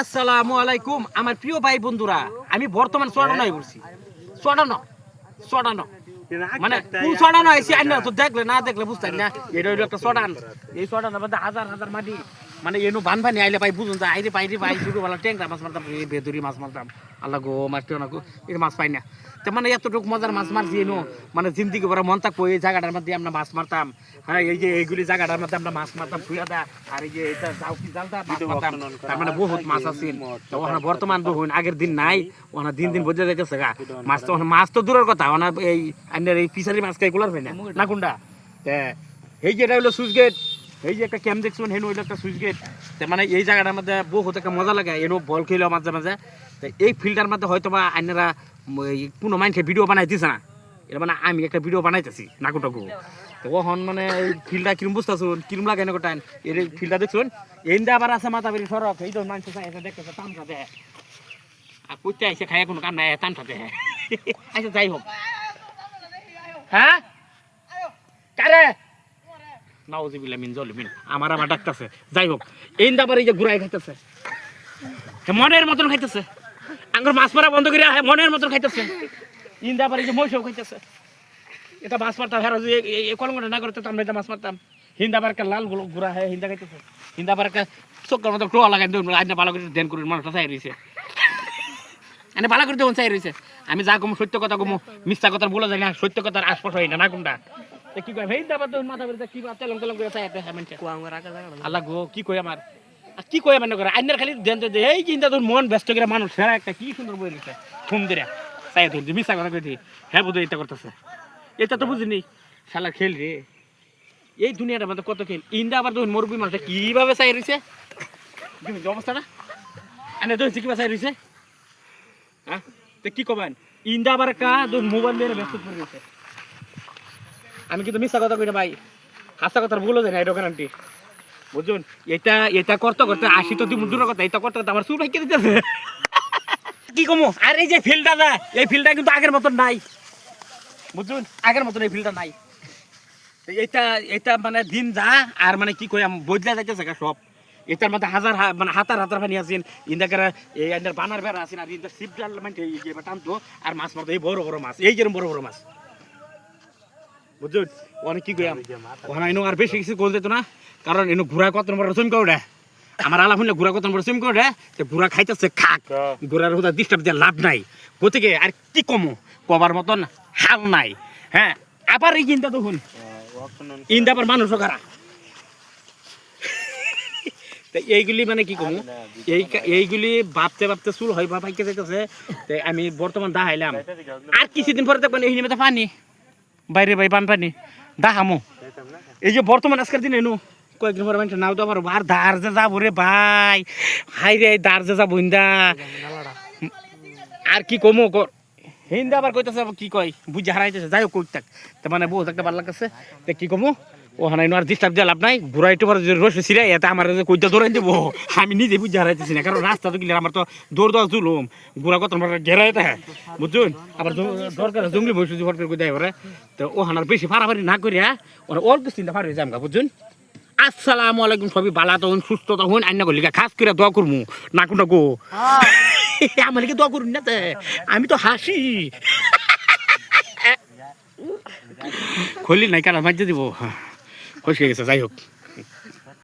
আসসালামু আলাইকুম, আমার প্রিয় ভাই বন্ধুরা, আমি বর্তমান চড়ানোয় বলছি চড়ানো চড়ানো মানে কোন চড়ানো আইসি আইনা তো দেখলে না দেখলে বুঝতেন না। এটা হইল একটা চড়ান এই চড়ানোর মধ্যে হাজার হাজার মাটি। মানে এনু বান আইলে ভাই বুঝুন যা আইরে বাইরে ভাই শুরু বলা ট্যাংরা মাছ মারতাম বেদুরি মাছ মারতাম। আল্লাহ গো মাছ টেও না গো এই মাছ পাই না। তো মানে এতটুকু মজার মাছ মারছি এনু মানে জিন্দিগি ভরা মন থাকব এই জায়গাটার মধ্যে আমরা মাছ মারতাম। হ্যাঁ এই যে এইগুলি জায়গাটার মধ্যে আমরা মাছ মারতাম ফুয়া দা আর এই যে এটা যাও কি জালটা মাছ মারতাম। তার মানে বহুত মাছ আছে তো ওখানে বর্তমান বহুন আগের দিন নাই ওখানে দিন দিন বোঝা যাইতেছে গা। মাছ তো মাছ তো দূরের কথা ওখানে এই আপনার এই ফিশারি মাছ খাই গুলার হয় না। না কোনটা? এই যে এটা হলো সুইচ গেট। এই যে একটা ক্যাম্প দেখছেন হেন হইল একটা সুইচ গেট মানে এই জায়গাটার মধ্যে বহুত একটা মজা লাগে এনো বল খেলো মাঝে মাঝে। তো এই ফিল্ডার মধ্যে হয়তো বা আইনারা কোনো মানুষে ভিডিও বানাই দিছে না। এটা মানে আমি একটা ভিডিও বানাইতেছি নাকুটাকু তো ওখন মানে এই ফিল্ডটা কিরম বুঝতেছুন? কিরম লাগে না গোটান এই ফিল্ডটা দেখছুন? এই আবার আছে মাথা বেরি সরক এই তো মানুষ এসে দেখতেছে তামসা দেয় আর কুচতে এসে খায় কোনো কাম নাই তামসা দেয় আচ্ছা যাই হোক। হ্যাঁ? মিন মনের মতন খাইতেছে। আঙ্গুর মাছ মারা বন্ধ করে মনের মতন খাইতেছে। ইন্দা আবার এই যে মহিষও খাইতেছে। এটা মাছ মারতাম হ্যাঁ যদি না করতে আমরা এটা মাছ মারতাম। হিন্দা বার একটা লাল ঘুরা হ্যাঁ হিন্দা খাইতেছে। হিন্দা বার একটা চোখের মতো টোয়া লাগাই দেবেন আজ ভালো করে ধ্যান করুন মানুষটা চাই রয়েছে এনে ভালো করে দেবেন চাই রয়েছে আমি যা কম, সত্য কথা কমু মিথ্যা কথা বলে যাই না, সত্য কথার আশপাশ হয় না না কোনটা? কি কয় হিন্দা বার দেবেন মাথা বেরোতে কি তেলম তেলম করে চাই হ্যাঁ মানুষ আল্লাহ গো কি কই আমার? কি কই মানে করে আইনার খালি দেন তো এই চিন্তা তোর মন ব্যস্ত করে মানুষ? সেরা একটা কি সুন্দর বই লিখছে ঘুম দিরা তাই তোর মিশা কথা কই হ্যাঁ বুঝে এটা করতেছে। এটা তো বুঝিনি। শালা খেল রে। এই দুনিয়াটার মধ্যে কত খেল? ইন্দা আবার তখন মরবি মানুষটা কীভাবে চাই যে অবস্থাটা? এনে তো কীভাবে চাই রয়েছে হ্যাঁ তো কি কবেন? ইন্দা আবার কা তোর মোবাইল নিয়ে ব্যস্ত করে রয়েছে আমি কিন্তু মিশা কথা কই না ভাই। হাসা ভুল যায় না গ্যারান্টি বুঝুন, এটা এটা করতে করতে আসি তো তুমি দূরের কথা, এটা করতে করতে আমার চুল ভাইকে দিতেছে। কি কমো? আর এই যে ফিল্ডটা না এই ফিল্ডটা কিন্তু আগের মতন নাই। বুঝুন, আগের মতন এই ফিল্ডটা নাই। এটা এটা মানে দিন যা, আর মানে কি কই বদলা যাইতেছে সব। এটার মধ্যে হাজার মানে হাতার হাতার পানি আছেন ইন্দাকার, এই বানার বেড়া আছেন আর ইন্দার শিপ জাল মানে টানতো, আর মাছ মারতো, এই বড় বড় মাছ, এই যেরকম বড় বড় মাছ। বুঝুন অনেক কি ওখানে এনো আর বেশি কিছু করে দিত না। কারণ এনো ঘোরা কত নম্বর রসম করে আমার শুনলে ঘোরা কত নম্বর করে ঘোরা খাইতেছে খাক। ঘোরার ডিস্টার্ব দিয়ে লাভ নাই। গতিকে আর কি কমো? কবার মতন হাল নাই। হ্যাঁ আবার এই চিন্তা তখন ইন্দা আবার মানুষও খারা এইগুলি মানে কি কমু? এই এইগুলি ভাবতে ভাবতে চুল হয় বা পাইকে যাইতেছে। তে আমি বর্তমান দাহাইলাম। আর কিছুদিন পরে দেখবেন এই নিমিতে পানি। বাইরে বাই বানপানি দাহামো এই যে বর্তমান আজকের দিন নু কয়েকদিন পরে মানুষ নাও তো আমার আর দার যে যাব রে ভাই। হাই রে দার যে যাব হিন্দা। আর কি কমো কর। হিন্দা আবার কইতেছে কি কয়? বুঝে হারাইতেছে। যাই হোক কই থাক মানে বহুত একটা ভালো লাগতেছে। কি কমো? ও হানাই আর ডিস্টার্ব দিয়ে লাভ নাই। ঘুরাই টোবার যে রস ছিঁড়ে এতে আমার কইটা দৌড়াই দেবো। আমি নিজে বুঝে হারাইতেছি না কারণ রাস্তা তো গেলে আমার তো দৌড় দেওয়া জুলুম। ঘুরা কত ঘেরাই থাকে বুঝুন আবার দরকার জঙ্গলি বসে ফট করে দেয় ওরা তো ও হানার বেশি ফাড়াফাড়ি না করিয়া ওরা অল্প চিন্তা ফাড়ি যাম গা বুঝুন আসসালামু আলাইকুম সবই বালা তখন সুস্থ তখন আইনা করলি খাস করে দোয়া করমু। না কোনটা গো। আমার দোয়া করুন না। আমি তো হাসি। খলি নাই কারা মাঝে দিব? হসে গেছে যাই হোক।